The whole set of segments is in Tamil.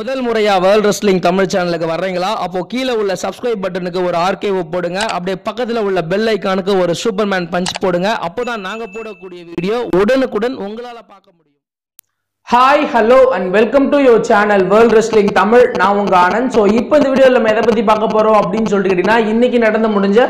முதல் முறையா வேர்ல்ட் ரெஸ்லிங் தமிழ் சேனலுக்கு வர்றீங்களா? அப்போ கீழே உள்ள சப்ஸ்கிரைப் பட்டனுக்கு ஒரு ஆர்கேவ் போடுங்க. அப்படியே பக்கத்துல உள்ள பெல் ஐக்கானுக்கு ஒரு சூப்பர்மேன் பஞ்ச் போடுங்க. அப்போதான் நாங்க போடக்கூடிய வீடியோ உடனுக்குடன் உங்களால பார்க்க முடியும். Hi hello and welcome to your channel world wrestling Tamil நான் உங்க ஆனந்த். ஸோ இப்போ இந்த வீடியோவில் நம்ம எதை பத்தி பார்க்க போறோம் அப்படின்னு சொல்லிட்டு கேட்டீங்கன்னா இன்னைக்கு நடந்து முடிஞ்ச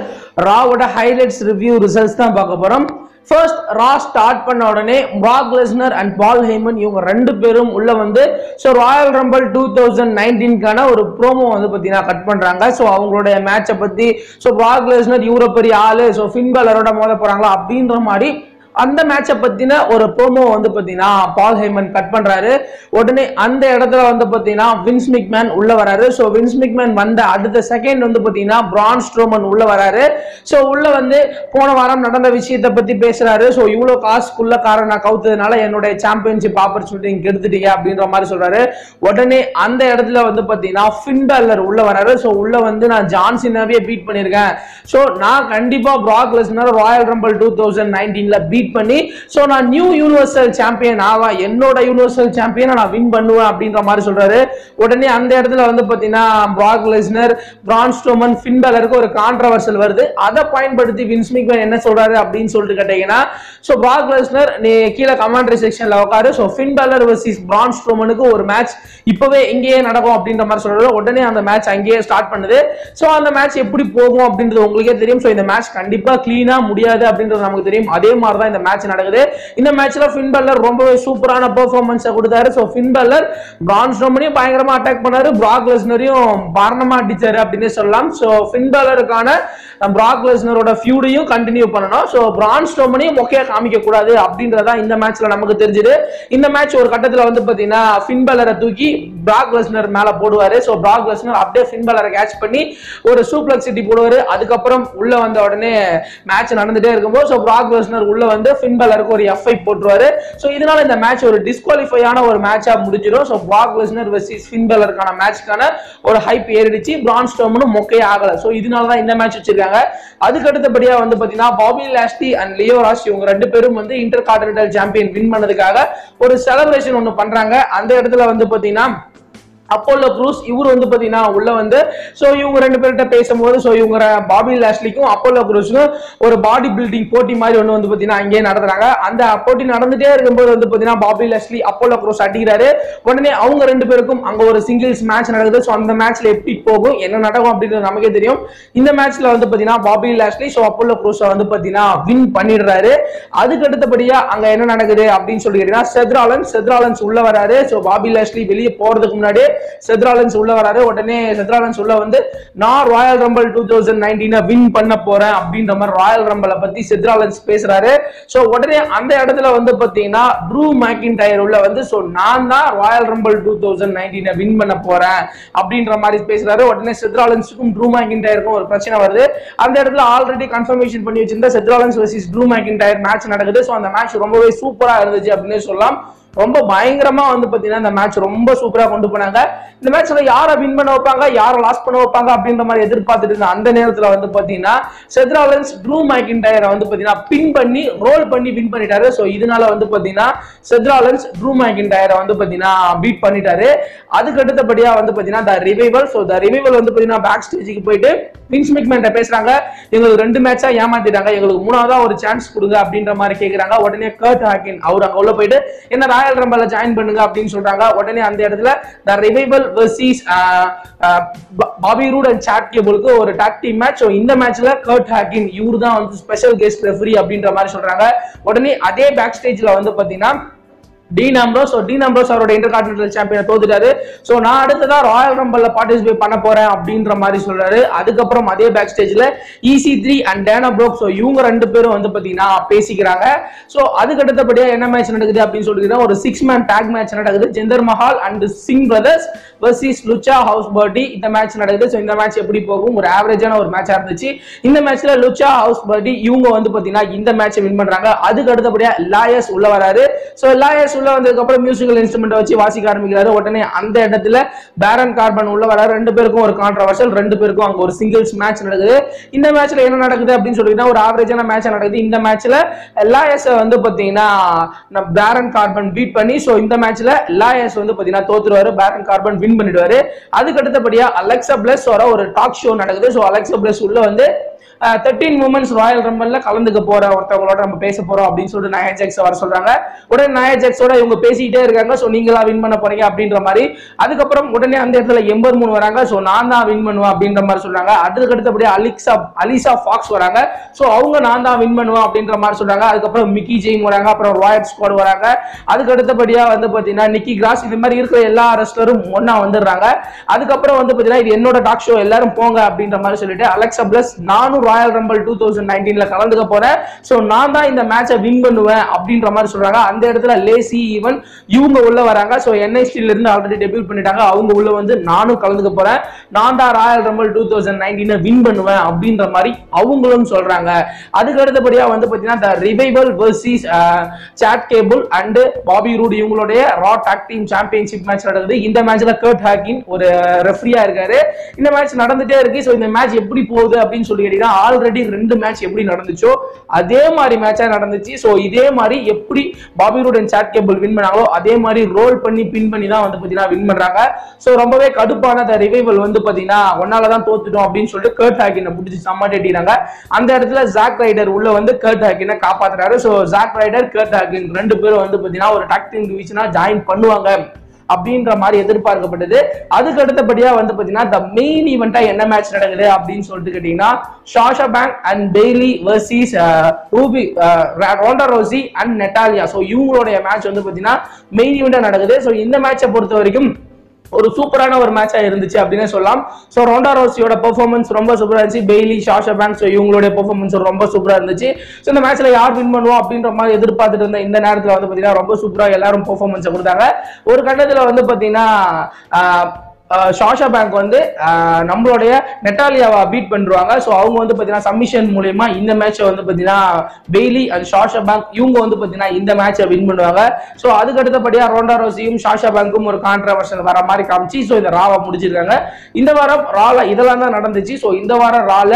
ராவோட ஹைலைட்ஸ் ரிவ்யூ ரிசல்ட்ஸ் தான் பார்க்க போறோம். ஃபர்ஸ்ட் ரா ஸ்டார்ட் பண்ண உடனே பிராக் லெஸ்னர் அண்ட் பால் ஹேமன் இவங்க ரெண்டு பேரும் உள்ள வந்து so royal rumble two thousand நைன்டீன்கான ஒரு ப்ரோமோ வந்து பார்த்தீங்கன்னா கட் பண்ணுறாங்க ஸோ அவங்களுடைய மேட்சை பற்றி ஸோ பிராக் லெஸ்னர் இவரை பெரிய ஆளு ஸோ ஃபின்பலரோட மோத போகிறாங்களா அப்படின்ற மாதிரி அந்த மேட்சை பத்தின ஒரு ப்ரோமோ வந்து பாத்தீங்கன்னா பால் ஹெய்மன் கட் பண்றாரு. உடனே அந்த இடத்துல வந்து பாத்தீங்கன்னா வின்ஸ் மிக்மேன் உள்ள வராரு. ஸோ வின்ஸ் மிக்மேன் வந்த அடுத்த செகண்ட் வந்து பாத்தீங்கன்னா பிரான் ஸ்ட்ரோமன் உள்ள வராரு. ஸோ உள்ள வந்து போன வாரம் நடந்த விஷயத்தை பத்தி பேசுறாரு. ஸோ இவ்வளோ காசுக்குள்ள காரணம் நான் கவுத்ததுனால என்னுடைய சாம்பியன்ஷிப் ஆப்பர்ச்சுனிட்டி இங்க எடுத்துட்டீங்க அப்படின்ற மாதிரி சொல்றாரு. உடனே அந்த இடத்துல வந்து பாத்தீங்கன்னா ஃபின்பல்லர் உள்ள வராரு. ஸோ உள்ள வந்து நான் ஜான்சினாவே பீட் பண்ணியிருக்கேன் ஸோ நான் கண்டிப்பா Brock Lesnar royal rumble two thousand நைன்டீன்ல beat பண்ணி ஸோ நான் நியூ யூனிவர்சல் சாம்பியன் ஆவா? என்னோட யூனிவர்சல் சாம்பியனை நான் வின் பண்ணுவேன் அப்படின்ற மாதிரி சொல்றாரு. உடனே அந்த இடத்துல வந்து பார்த்தீங்கன்னா பிராக் லெஸ்னர் பிரான் ஸ்டோமன் ஃபின்பலருக்கு ஒரு கான்ட்ரவர்சல் வருது. அதை பயன்படுத்தி வின்ஸ் மிக்மேன் என்ன சொல்றாரு அப்படின்னு சொல்லிட்டு கேட்டீங்கன்னா ஸோ பிராக் லெஸ்னர் நீ கீழே கமாண்டரி செக்ஷன்ல உட்காரு. ஸோ ஃபின்பலர் வர்சஸ் பிரான் ஸ்டோமனுக்கு ஒரு மேட்ச் இப்பவே இங்கேயே நடக்கும் அப்படின்ற மாதிரி சொல்றாரு. உடனே அந்த மேட்ச் அங்கேயே ஸ்டார்ட் பண்ணுது. ஸோ அந்த மேட்ச் எப்படி போகும் அப்படின்றது உங்களுக்கே தெரியும். ஸோ இந்த மேட்ச் கண்டிப்பாக க்ளீனாக முடியாது அப்படின்றது நமக்கு தெரியும். அதே மாதிரி தான் இந்த மேட்ச் நடக்குது. இந்த மேட்ச்ல ஃபின்பல்லர் ரொம்பவே சூப்பரான பெர்ஃபார்மன்ஸை கொடுத்தாரு. ஸோ ஃபின்பல்லர் பிரான் ஸ்டோமனையும் பயங்கரமா அட்டாக் பண்ணாரு. பிராக் லெஸ்னரையும் பாரணமா அடிச்சாரு அப்படின்னு சொல்லலாம். ஸோ ஃபின்பல்லருக்கான பிராக் லெஸ்னரோட ஃபியூடையும் கண்டினியூ பண்ணணும். ஸோ பிரான் ஸ்டோமனையும் மொக்கையா காமிக்க கூடாது அப்படின்றதான் இந்த மேட்ச்ல நமக்கு தெரிஞ்சது. இந்த மேட்ச் ஒரு கட்டத்துல வந்து பாத்தீங்கன்னா ஃபின்பல்லரை தூக்கி பிராக் லெஸ்னர் மேல போடுவாரு. ஸோ பிராக் லெஸ்னர் அப்படியே ஃபின்பல்லரை கேட்ச் பண்ணி ஒரு சூப்ளக் சிட்டி போடுவாரு. அதுக்கப்புறம் உள்ள வந்த உடனே மேட்ச் நடந்துட்டே இருக்கும்போது ஸோ பிராக் லெஸ்னர் உள்ள வந்து ஃபின்பாலருக்கு ஒரு எஃப்ஐ போட்டுருவாரு. ஸோ இதனால இந்த மேட்ச் ஒரு டிஸ்குவாலிஃபையான ஒரு மேட்சா முடிஞ்சிடும். ஸோ பிராக் லெஸ்னர் வெர்சஸ் ஃபின்பாலருக்கான மேட்ச்க்கான ஒரு ஹைப் ஏறிடுச்சு. பிரான் ஸ்டோம்னு மொக்கையே ஆகல. ஸோ இதனால தான் இந்த மேட்ச் வச்சிருக்காங்க. அதுக்கு அடுத்தபடியா வந்து பாத்தீங்கன்னா Bobby Lashley and Leo Rush இவங்க ரெண்டு பேரும் வந்து இன்டர் கான்டினென்டல் சாம்பியன் வின் பண்ணதுக்காக ஒரு செலிப்ரேஷன் ஒன்று பண்றாங்க. அந்த இடத்துல வந்து பாத்தீங்கன்னா அப்போலோ க்ரூஸ் இவர் வந்து பார்த்தீங்கன்னா உள்ள வந்து ஸோ இவங்க ரெண்டு பேர்கிட்ட பேசும்போது ஸோ இவங்க பாபி லாஸ்லிக்கும் அப்போலோ க்ரூஸுக்கும் ஒரு பாடி பில்டிங் போட்டி மாதிரி ஒன்று வந்து பார்த்தீங்கன்னா அங்கேயே நடத்துறாங்க. அந்த போட்டி நடந்துட்டே இருக்கும்போது வந்து பார்த்தீங்கன்னா பாபி லாஸ்லி அப்போலோ க்ரூஸ் அடிக்கிறாரு. உடனே அவங்க ரெண்டு பேருக்கும் அங்கே ஒரு சிங்கிள்ஸ் மேட்ச் நடக்குது. ஸோ அந்த மேட்ச்ல எப்படி போகும் என்ன நடக்கும் அப்படின்றது நமக்கே தெரியும். இந்த மேட்ச்ல வந்து பார்த்தீங்கன்னா பாபி லாஸ்லி ஸோ அப்போலோ க்ரூஸை வந்து பார்த்தீங்கன்னா வின் பண்ணிடுறாரு. அதுக்கு அடுத்தபடியாக அங்கே என்ன நடக்குது அப்படின்னு சொல்லி கேட்டீங்கன்னா செத்ராலன்ஸ் செத்ராலன்ஸ் உள்ள வராரு. ஸோ பாபி லாஸ்லி வெளியே போறதுக்கு முன்னாடி செத்ராலன்ஸ் உள்ள வராரு. உடனே செத்ராலன்ஸ் உள்ள வந்து நான் ராயல் ரம்பிள் டூ தௌசண்ட் நைன்டீனை வின் பண்ண போறேன் அப்படின்ற மாதிரி ராயல் ரம்பலை பத்தி செத்ராலன்ஸ் பேசுறாரு. ஸோ உடனே அந்த இடத்துல வந்து பாத்தீங்கன்னா ட்ரூ மேக்கின் டயர் உள்ள வந்து ஸோ நான் தான் ராயல் ரம்பிள் டூ தௌசண்ட் நைன்டீனை வின் பண்ண போறேன் அப்படின்ற மாதிரி பேசுறாரு. உடனே செத்ராலன்ஸுக்கும் ட்ரூ மேக்கின் டயருக்கும் ஒரு பிரச்சனை வருது. அந்த இடத்துல ஆல்ரெடி கன்ஃபர்மேஷன் பண்ணி வச்சிருந்த Seth Rollins versus Drew McIntyre match நடக்குது. ஸோ அந்த மேட்ச் ரொம்பவே சூப்பரா இருந்துச்சு அப்படின்னு சொல்லலாம். ரொம்ப பயங்கரமா வந்து பாத்தீங்கன்னா இந்த மேட்ச் ரொம்ப சூப்பரா கொண்டு போனாங்க. இந்த மேட்ச்ல யாரை வின் பண்ண வைப்பாங்க யாரை லாஸ் பண்ண வைப்பாங்க அப்படின்ற மாதிரி எதிர்பார்த்துட்டு இருந்த அந்த நேரத்துல வந்து பாத்தீங்கன்னா செத்ராலன்ஸ் ட்ரூ மேக்கின்டயரை வந்து பாத்தீங்கன்னா பின் பண்ணி ரோல் பண்ணி வின் பண்ணிட்டாரு. ஸோ இதனால வந்து பாத்தீங்கன்னா செத்ராலன்ஸ் ட்ரூ மேக்கின்டயரை வந்து பாத்தீங்கன்னா பீட் பண்ணிட்டாரு. அதுக்கு அடுத்தபடியா வந்து பாத்தீங்கன்னா the revival so the revival வந்து பாத்தீங்கன்னா பேக் ஸ்டேஜுக்கு போயிட்டு வின்ஸ் மிக்மெண்ட்ட பேசுறாங்க. எங்களுக்கு ரெண்டு மேட்சா ஏமாத்திட்டாங்க. எங்களுக்கு மூணாவதா ஒரு சான்ஸ் கொடுங்க அப்படின்ற மாதிரி கேக்குறாங்க. உடனே கர்ட் ஹாக்கின் அவர் அங்க உள்ள போயிட்டு என்ன ராயல் ரம்பல ஜாயின் பண்ணுங்க அப்படின்னு சொல்றாங்க. உடனே அந்த இடத்துல the revival versus Bobby Roode and Chad கேபிளுக்கு ஒரு டாக் டீம் மேட்ச் இந்த மேட்ச்ல கர்ட் ஹாக்கின் இவரு தான் வந்து ஸ்பெஷல் கெஸ்ட் ரெஃபரி அப்படின்ற மாதிரி சொல்றாங்க. உடனே அதே பேக் ஸ்டேஜ்ல வந்து பாத்தீங்கன்னா Dean Ambrose so Dean Ambrose அவரோட இன்டர் சாம்பியனை தோத்துட்டாரு. ஸோ நான் அடுத்ததான் ராயல் ரம்பல்ல பார்ட்டிசிபேட் பண்ண போறேன் அப்படின்ற மாதிரி சொல்றாரு. அதுக்கப்புறம் அதே பேக் ஸ்டேஜ்ல EC three and Dana Brooke so இவங்க ரெண்டு பேரும் வந்து பாத்தீங்கன்னா பேசிக்கிறாங்க. ஸோ அதுக்கு அடுத்தபடியாக என்ன மேட்ச் நடக்குது அப்படின்னு சொல்லிட்டு ஒரு சிக்ஸ் மேன் டேக் மேட்ச் நடக்குது. Jinder Mahal and Singh brothers versus Lucha House Party இந்த மேட்ச் நடக்குது. ஸோ இந்த மேட்ச் எப்படி போகும்? ஒரு ஆவரேஜான ஒரு மேட்சா இருந்துச்சு. இந்த மேட்ச்ல லுச்சா ஹவுஸ் பர்டி இவங்க வந்து பாத்தீங்கன்னா இந்த மேட்சை வின் பண்றாங்க. அதுக்கு அடுத்தபடியாக லாயஸ் உள்ள வராரு. ஸோ லாயஸ் உள்ள வந்ததுக்கு அப்புறம் மியூசிக்கல் இன்ஸ்ட்ருமெண்ட் வச்சு வாசிக்க ஆரம்பிக்கிறாரு. உடனே அந்த இடத்துல பேரன் கார்பன் உள்ள வர ரெண்டு பேருக்கும் ஒரு கான்ட்ரவர்சல் ரெண்டு பேருக்கும் அங்க ஒரு சிங்கிள்ஸ் மேட்ச் நடக்குது. இந்த மேட்ச்ல என்ன நடக்குது அப்படின்னு சொல்லிட்டீங்கன்னா ஒரு ஆவரேஜான மேட்ச் நடக்குது. இந்த மேட்ச்ல லாயஸ் வந்து பாத்தீங்கன்னா பேரன் கார்பன் பீட் பண்ணி சோ இந்த மேட்ச்ல லாயஸ் வந்து பாத்தீங்கன்னா தோத்துருவாரு. பேரன் கார்பன் வின் பண்ணிடுவாரு. அதுக்கு அடுத்தபடியா அலெக்சா பிளஸ் வர ஒரு டாக் ஷோ நடக்குது. சோ அலெக்சா பிளஸ் உள்ள வந்து தேர்ட்டீன் மூமெண்ட்ஸ் ராயல் ரம்பல்ல கலந்துக்க போற ஒருத்தவங்களோட நம்ம பேச போறோம் அப்படின்னு சொல்லிட்டு நயா ஜெக்ஸ் வர சொல்றாங்க. உடனே நயா ஜெக்ஸோட இவங்க பேசிக்கிட்டே இருக்காங்க. ஸோ நீங்களா வின் பண்ண போறீங்க அப்படின்ற மாதிரி. அதுக்கப்புறம் உடனே அந்த இடத்துல எண்பது மூணு வராங்க. ஸோ நான் தான் வின் பண்ணுவேன் அப்படின்ற மாதிரி சொல்றாங்க. அதுக்கு அடுத்தபடியே அலிக்ஸா அலிசா ஃபாக்ஸ் வராங்க. ஸோ அவங்க நான் தான் வின் பண்ணுவேன் அப்படின்ற மாதிரி சொல்றாங்க. அதுக்கப்புறம் மிக்கி ஜெயின் வராங்க. அப்புறம் ராயல் ஸ்குவாட் வராங்க. அதுக்கு அடுத்தபடியா வந்து பாத்தீங்கன்னா நிக்கி கிராஸ் இது மாதிரி இருக்கிற எல்லா ரெஸ்லரும் ஒன்னா வந்துடுறாங்க. அதுக்கப்புறம் வந்து பாத்தீங்கன்னா இது என்னோட டாக் ஷோ எல்லாரும் போங்க அப்படின்ற மாதிரி சொல்லிட்டு அலெக்சா பிளஸ் நானும் ராயல் ரம்பல் டூ தௌசண்ட் நைன்டீன்ல கலந்துக்க போறேன். ஸோ நான் தான் இந்த மேட்சை வின் பண்ணுவேன் அப்படின்ற மாதிரி சொல்றாங்க. அந்த இடத்துல லேசி ஈவன் இவங்க உள்ள வராங்க. ஸோ என்ஐசில இருந்து ஆல்ரெடி டெபியூட் பண்ணிட்டாங்க. அவங்க உள்ள வந்து நானும் கலந்துக்க போறேன். நான் தான் royal rumble two thousand nineteen win பண்ணுவேன் அப்படின்ற மாதிரி அவங்களும் சொல்றாங்க. அதுக்கு அடுத்தபடியா வந்து பாத்தீங்கன்னா revival versus Chad Cable and Bobby Roode இவங்களுடைய Raw tag team championship match நடக்குது. இந்த மேட்ச்ல கர்ட் ஹாக்கின் ஒரு ரெஃப்ரியா இருக்காரு. இந்த மேட்ச் நடந்துட்டே இருக்கு. ஸோ இந்த மேட்ச் எப்படி போகுது அப்படின்னு சொல்லி கேட்டீங்கன்னா ஆல்ரெடி ரெண்டு மேட்ச் எப்படி நடந்துச்சோ அதே மாதிரி மேட்சா நடந்துச்சு. ஸோ இதே மாதிரி எப்படி Bobby Roode and Chad Cable win பண்ணாங்களோ அதே மாதிரி ரோல் பண்ணி பின் பண்ணி தான் வந்து பார்த்தீங்கன்னா வின் பண்றாங்க. ஸோ ரொம்பவே கடுப்பான ரிவைவல் வந்து பார்த்தீங்கன்னா ஒன்னால தான் தோத்துட்டோம் அப்படின்னு சொல்லிட்டு கர்ட் ஹாக்கினை பிடிச்சி சம்மாட்டிட்டாங்க அந்த இடத்துல ஜாக் ரைடர் உள்ள வந்து கர்ட் ஹாக்கினை காப்பாத்துறாரு. So Zack Ryder Curt Hawkins ரெண்டு பேரும் வந்து பார்த்தீங்கன்னா ஒரு டாக்டிங் டீம் டிவிஷனா ஜாயின் பண்ணுவாங்க. அப்படின்ற மாதிரி எதிர்பார்க்கப்பட்டது. அதுக்கு அடுத்தபடியா வந்து பாத்தீங்கன்னா த மெயின் ஈவெண்டா என்ன மேட்ச் நடக்குது அப்படின்னு சொல்லிட்டு கேட்டீங்கன்னா Sasha Banks and Bayley versus Ruby Ronda Rousey and Natalya so இவங்களுடைய மேட்ச் வந்து பாத்தீங்கன்னா மெயின் ஈவெண்டா நடக்குது. ஸோ இந்த மேட்சை பொறுத்த வரைக்கும் ஒரு சூப்பரான ஒரு மேட்சா இருந்துச்சு அப்படின்னு சொல்லலாம். ஸோ ரோண்டா ரோசியோட பெர்ஃபார்மன்ஸ் ரொம்ப சூப்பரா இருந்துச்சு. பெய்லி ஷாஷா பேங்க் இவங்களுடைய பெர்ஃபார்மன்ஸ் ரொம்ப சூப்பரா இருந்துச்சு. ஸோ இந்த மேட்ச்ல யார் வின் பண்ணுவோம் அப்படின்ற மாதிரி எதிர்பார்த்துட்டு இருந்த இந்த நேரத்தில் வந்து பாத்தீங்கன்னா ரொம்ப சூப்பரா எல்லாரும் பெர்ஃபார்மன்ஸை கொடுத்தாங்க. ஒரு கட்டத்தில் வந்து பாத்தீங்கன்னா ஷாஷா பேங்க் வந்து நம்மளுடைய நெட்டாலியாவை பீட் பண்ணுவாங்க ஸோ அவங்க வந்து பார்த்தீங்கன்னா சப்மிஷன் மூலயமா இந்த மேட்சை வந்து பார்த்தீங்கன்னா பெய்லி அண்ட் ஷாஷா பேங்க் இவங்க வந்து பார்த்தீங்கன்னா இந்த மேட்சை வின் பண்ணுவாங்க. ஸோ அதுக்கடுத்தபடியா ரோண்டா ரோசியும் ஷாஷா பேங்க்கும் ஒரு கான்ட்ரவர்ஷன் வர மாதிரி காமிச்சு ஸோ இந்த ராவை முடிச்சிருக்காங்க. இந்த வாரம் ரால இதெல்லாம் தான் நடந்துச்சு. ஸோ இந்த வாரம் ரால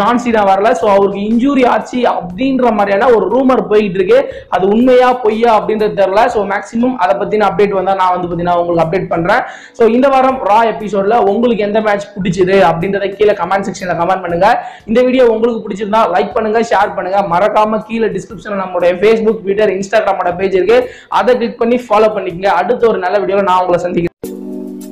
ஜான்சினா வரல. ஸோ அவருக்கு இன்ஜூரி ஆச்சு அப்படின்ற மாதிரியான ஒரு ரூமர் போயிட்டு இருக்கு. அது உண்மையா பொய்யா அப்படின்றது தெரியல. ஸோ மேக்ஸிமம் அதை பத்தின அப்டேட் வந்தா நான் வந்து பார்த்தீங்கன்னா உங்களுக்கு அப்டேட் பண்றேன். ஸோ இந்த வாரம் ரா எபிசோட்ல உங்களுக்கு எந்த மேட்ச் பிடிச்சது அப்படின்றத கீழே கமெண்ட் செக்ஷன்ல கமெண்ட் பண்ணுங்க. இந்த வீடியோ உங்களுக்கு பிடிச்சிருந்தா லைக் பண்ணுங்க ஷேர் பண்ணுங்க. மறக்காம கீழே டிஸ்கிரிப்ஷன்ல நம்மளுடைய ஃபேஸ்புக் ட்விட்டர் இன்ஸ்டாகிராமோட பேஜ் இருக்கு. அதை கிளிக் பண்ணி ஃபாலோ பண்ணிக்கங்க. அடுத்த ஒரு நல்ல வீடியோல நான் உங்களை சந்திக்கிறேன்.